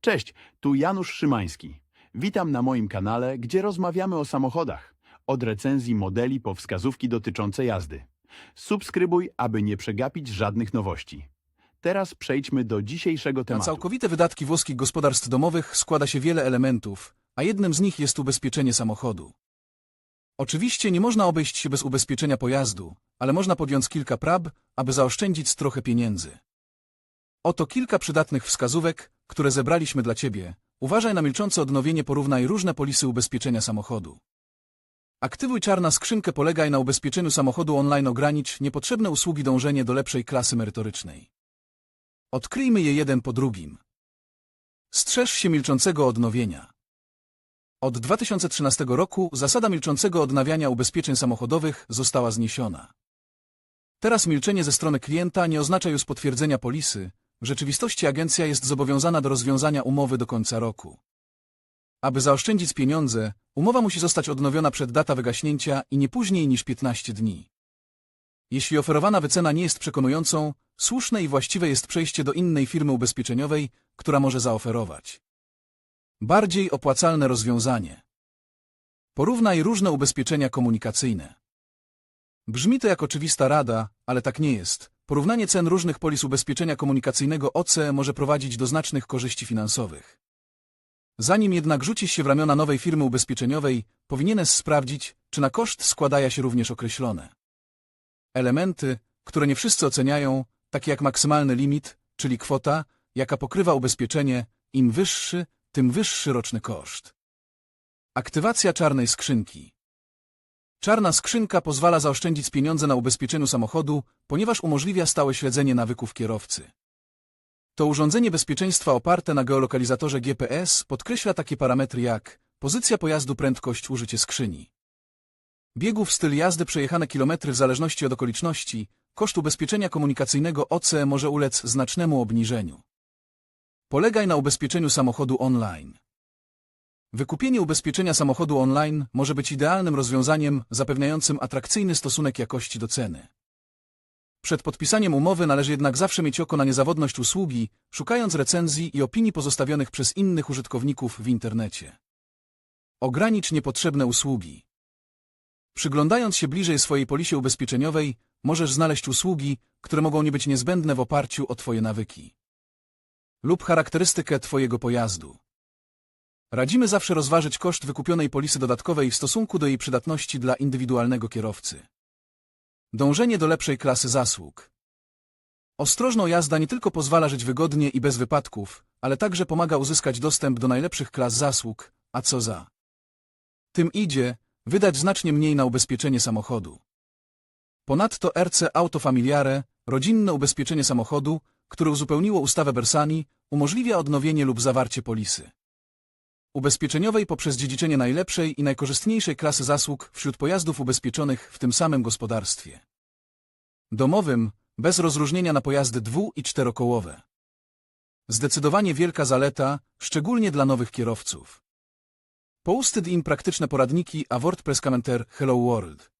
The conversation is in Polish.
Cześć, tu Janusz Szymański. Witam na moim kanale, gdzie rozmawiamy o samochodach. Od recenzji modeli po wskazówki dotyczące jazdy. Subskrybuj, aby nie przegapić żadnych nowości. Teraz przejdźmy do dzisiejszego Na tematu. całkowite wydatki włoskich gospodarstw domowych składa się wiele elementów, a jednym z nich jest ubezpieczenie samochodu. Oczywiście nie można obejść się bez ubezpieczenia pojazdu, ale można podjąć kilka prab, aby zaoszczędzić trochę pieniędzy. Oto kilka przydatnych wskazówek, które zebraliśmy dla Ciebie. Uważaj na milczące odnowienie, porównaj różne polisy ubezpieczenia samochodu. Aktywuj czarna skrzynkę, polegaj na ubezpieczeniu samochodu online, ogranicz niepotrzebne usługi dążenie do lepszej klasy merytorycznej. Odkryjmy je jeden po drugim. Strzeż się milczącego odnowienia. Od 2013 roku zasada milczącego odnawiania ubezpieczeń samochodowych została zniesiona. Teraz milczenie ze strony klienta nie oznacza już potwierdzenia polisy, w rzeczywistości agencja jest zobowiązana do rozwiązania umowy do końca roku. Aby zaoszczędzić pieniądze, umowa musi zostać odnowiona przed data wygaśnięcia i nie później niż 15 dni. Jeśli oferowana wycena nie jest przekonującą, słuszne i właściwe jest przejście do innej firmy ubezpieczeniowej, która może zaoferować bardziej opłacalne rozwiązanie. Porównaj różne ubezpieczenia komunikacyjne. Brzmi to jak oczywista rada, ale tak nie jest. Porównanie cen różnych polis ubezpieczenia komunikacyjnego OC może prowadzić do znacznych korzyści finansowych. Zanim jednak rzucisz się w ramiona nowej firmy ubezpieczeniowej, powinieneś sprawdzić, czy na koszt składają się również określone elementy, które nie wszyscy oceniają, takie jak maksymalny limit, czyli kwota, jaka pokrywa ubezpieczenie, im wyższy, tym wyższy roczny koszt. Aktywacja czarnej skrzynki. Czarna skrzynka pozwala zaoszczędzić pieniądze na ubezpieczeniu samochodu, ponieważ umożliwia stałe śledzenie nawyków kierowcy. To urządzenie bezpieczeństwa oparte na geolokalizatorze GPS podkreśla takie parametry jak pozycja pojazdu, prędkość, użycie skrzyni. Biegów, styl jazdy, przejechane kilometry w zależności od okoliczności, koszt ubezpieczenia komunikacyjnego OC może ulec znacznemu obniżeniu. Polegaj na ubezpieczeniu samochodu online. Wykupienie ubezpieczenia samochodu online może być idealnym rozwiązaniem zapewniającym atrakcyjny stosunek jakości do ceny. Przed podpisaniem umowy należy jednak zawsze mieć oko na niezawodność usługi, szukając recenzji i opinii pozostawionych przez innych użytkowników w internecie. Ogranicz niepotrzebne usługi. Przyglądając się bliżej swojej polisie ubezpieczeniowej, możesz znaleźć usługi, które mogą nie być niezbędne w oparciu o Twoje nawyki lub charakterystykę Twojego pojazdu. Radzimy zawsze rozważyć koszt wykupionej polisy dodatkowej w stosunku do jej przydatności dla indywidualnego kierowcy. Dążenie do lepszej klasy zasług. Ostrożną jazda nie tylko pozwala żyć wygodnie i bez wypadków, ale także pomaga uzyskać dostęp do najlepszych klas zasług, a co za. Tym idzie, wydać znacznie mniej na ubezpieczenie samochodu. Ponadto RC Auto Familiare, rodzinne ubezpieczenie samochodu, które uzupełniło ustawę Bersani, umożliwia odnowienie lub zawarcie polisy ubezpieczeniowej poprzez dziedziczenie najlepszej i najkorzystniejszej klasy zasług wśród pojazdów ubezpieczonych w tym samym gospodarstwie. Domowym, bez rozróżnienia na pojazdy dwu- i czterokołowe. Zdecydowanie wielka zaleta, szczególnie dla nowych kierowców. Posted im praktyczne poradniki, a WordPress Commenter Hello World.